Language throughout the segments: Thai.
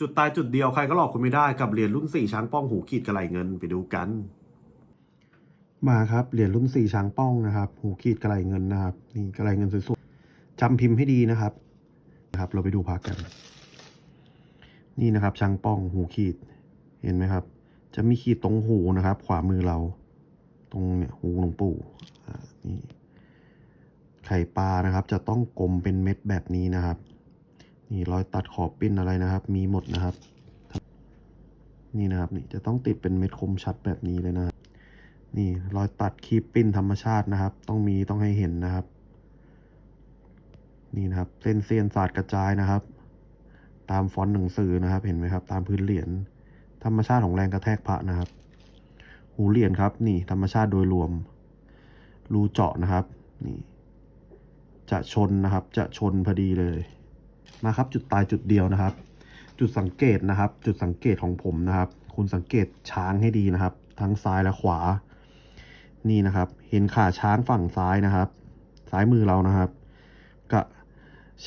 จุดตายจุดเดียวใครก็หลอกคุณไม่ได้กับเหรียญรุ่นสี่ช้างป้องหูขีดกระไหลเงินไปดูกัน มาครับเหรียญรุ่นสี่ช้างป้องนะครับ หูขีดกระไหลเงินนะครับนี่กระไหลเงินสวยๆจำพิมพ์ให้ดีนะครับนะครับ เราไปดูพักกัน นี่นะครับช้างป้องหูขีดเห็นไหมครับ จะมีขีดตรงหูนะครับ ขวามือเรา ตรงเนี่ยหูหลวงปู่นี่ไข่ปลานะครับ จะต้องกลมเป็นเม็ดแบบนี้นะครับ นี่รอยตัดขอบปิ้นอะไรนะครับ มีหมดนะครับ นี่นะครับนี่จะต้องติดเป็นเม็ดคมชัดแบบนี้เลยนะนี่รอยตัดคีบปิ้นธรรมชาตินะครับ ต้องมีต้องให้เห็นนะครับ นี่นะครับ เส้นเสียนศาสตร์กระจายนะครับ ตามฟอนต์หนังสือนะครับ เห็นไหมครับ ตามพื้นเหรียญธรรมชาติของแรงกระแทกพระนะครับ หูเหรียญครับ นี่ธรรมชาติโดยรวม รูเจาะนะครับ นี่ จะชนนะครับ จะชนพอดีเลย มาครับ จุดตายจุดเดียวนะครับ จุดสังเกตนะครับ จุดสังเกตของผมนะครับ คุณสังเกตช้างให้ดีนะครับ ทั้งซ้ายและขวา นี่นะครับ เห็นขาช้างฝั่งซ้ายนะครับ ซ้ายมือเรานะครับกับ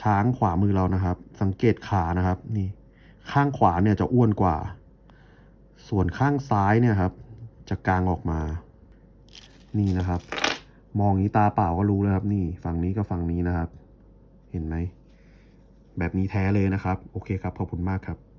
ช้างขวามือเรานะครับ สังเกตขานะครับ นี่ ข้างขวาเนี่ยจะอ้วนกว่า ส่วนข้างซ้ายเนี่ยครับ จะกลางออกมา นี่นะครับ มองนี้ตาเปล่าก็รู้แล้วครับ นี่ฝั่งนี้กับฝั่งนี้นะครับ เห็นไหม แบบนี้แท้เลยนะครับ โอเคครับ ขอบคุณมากครับ